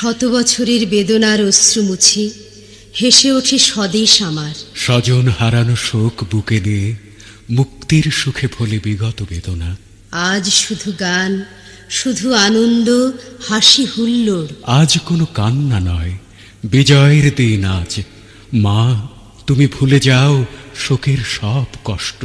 শত বছরের বেদনার অশ্রু মুছি হেসে ওঠে স্বদেশ আমার। স্বজন হারানো শোক বুকে দিয়ে মুক্তির সুখে ফলে বিগত বেদনা। আজ শুধু গান শুধু আনন্দ হাসি হুল্লোড়। আজ কোনো কান্না নয় বিজয়ের দিন আজ। মা তুমি ভুলে যাও শোকের সব কষ্ট।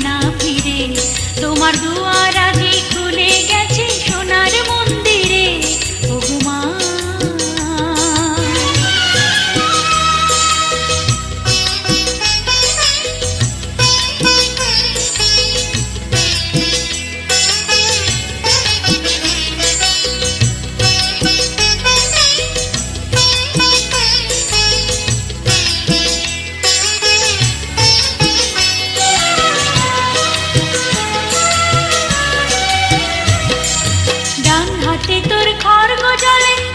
হাতে তোর খড়গ জলে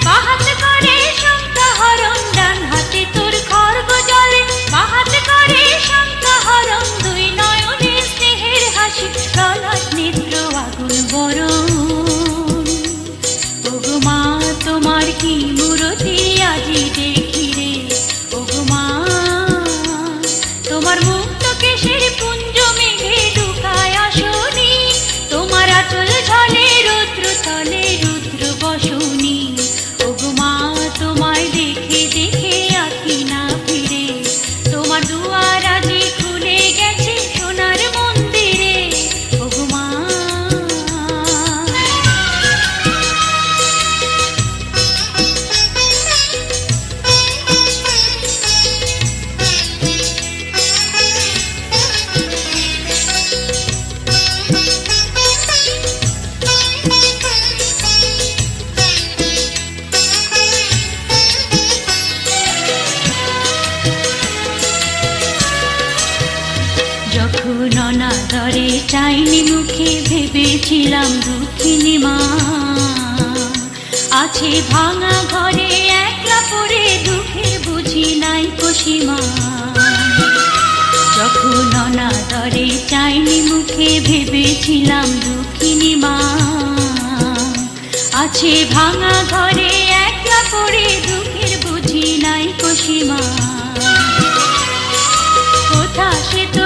যখন অনাদরে চাইনি মুখে ভেবেছিলাম দুঃখিনী মা। আছে ভাঙা ঘরে একলা পড়ে দুঃখের বুঝি নাই কসিমা যখন অনাদরে চাইনি মুখে ভেবেছিলাম দুঃখিনী মা। আছে ভাঙা ঘরে একলা পড়ে দুঃখের বুঝি নাই কসিমা কোথা সে কোথা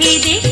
দেখে দেখে